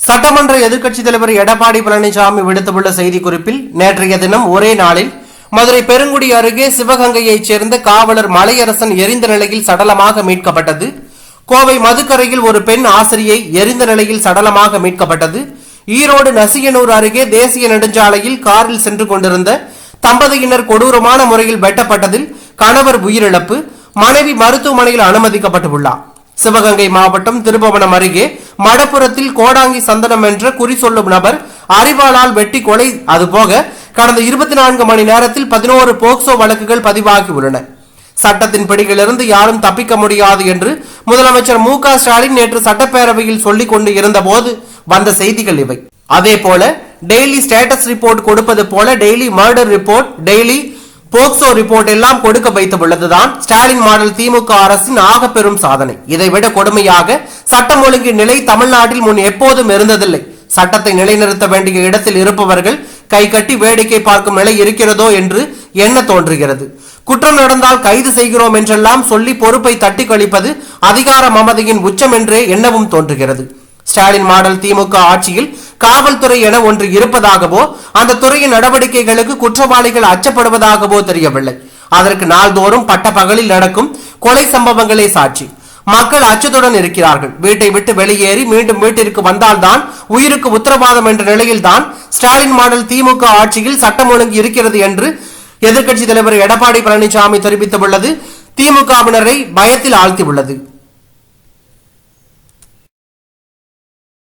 சட்டமன்ற எதிர்க்கட்சித் தலைவர் எடப்பாடி பழனிசாமி விடுத்துள்ள செய்திக்குறிப்பில் நேற்றைய தினம் ஒரே நாளில் மதுரை பெருங்குடி அருகே சிவகங்கையைச் சேர்ந்த காவலர் மலையரசன் எரிந்த நிலையில் சடலமாக மீட்கப்பட்டது. கோவை மதுக்கரையில் ஒரு பெண் ஆசிரியை எரிந்த நிலையில் சடலமாக மீட்கப்பட்டது. ஈரோடு நசியனூர் அருகே தேசிய நெடுஞ்சாலையில் காரில் சென்று கொண்டிருந்த தம்பதியினர் கொடூரமான முறையில் வெட்டப்பட்டதில் கணவர் உயிரிழப்பு மனைவி மருத்துவமனையில் அனுமதிக்கப்பட்டுள்ளார். சிவகங்கை மாவட்டம் திருபவனம் அருகே மடப்புறத்தில் கோடாங்கி சந்தனம் என்ற குறி சொல்லும் நபர் அறிவாளால் வெட்டி கொலை. அதுபோக கடந்த இருபத்தி நான்கு மணி நேரத்தில் பதினோரு போக்சோ வழக்குகள் பதிவாகி உள்ளன சட்டத்தின் பிடியிலிருந்து யாரும் தப்பிக்க முடியாது என்று முதலமைச்சர் மு க ஸ்டாலின் நேற்று சட்டப்பேரவையில் சொல்லிக் கொண்டு இருந்தபோது வந்த செய்திகள் இவை. அதே போல டெய்லி ஸ்டேட்டஸ் ரிப்போர்ட் கொடுப்பது போல daily murder report daily POCSO report எல்லாம் கொடுக்க வைத்துள்ளதுதான் ஸ்டாலின் மாடல் திமுக அரசின் ஆக பெரும் சாதனை. இதைவிட கொடுமையாக சட்டம் ஒழுங்கு நிலை தமிழ்நாட்டில் முன் எப்போதும் இருந்ததில்லை. சட்டத்தை நிலைநிறுத்த வேண்டிய இடத்தில் இருப்பவர்கள் கை கட்டி வேடிக்கை பார்க்கும் நிலை இருக்கிறதோ என்று எண்ண தோன்றுகிறது. குற்றம் நடந்தால் கைது செய்கிறோம் என்றெல்லாம் சொல்லி பொறுப்பை தட்டி கழிப்பது அதிகார மமதையின் உச்சம் என்றே எண்ணவும் தோன்றுகிறது. ஸ்டாலின் மாடல் திமுக ஆட்சியில் காவல்துறை என ஒன்று இருப்பதாகவோ அந்த துறையின் நடவடிக்கைகளுக்கு குற்றவாளிகள் அச்சப்படுவதாகவோ தெரியவில்லை. அதற்கு நாள்தோறும் பட்ட பகலில் நடக்கும் கொலை சம்பவங்களே சாட்சி. மக்கள் அச்சத்துடன் இருக்கிறார்கள். வீட்டை விட்டு வெளியேறி மீண்டும் வீட்டிற்கு வந்தால்தான் உயிருக்கு உத்தரவாதம் என்ற நிலையில்தான் ஸ்டாலின் மாடல் திமுக ஆட்சியில் சட்டம் ஒழுங்கு இருக்கிறது என்று எதிர்க்கட்சி தலைவர் எடப்பாடி பழனிசாமி தெரிவித்துள்ளது. திமுகவினரை பயத்தில் ஆழ்த்தியுள்ளது.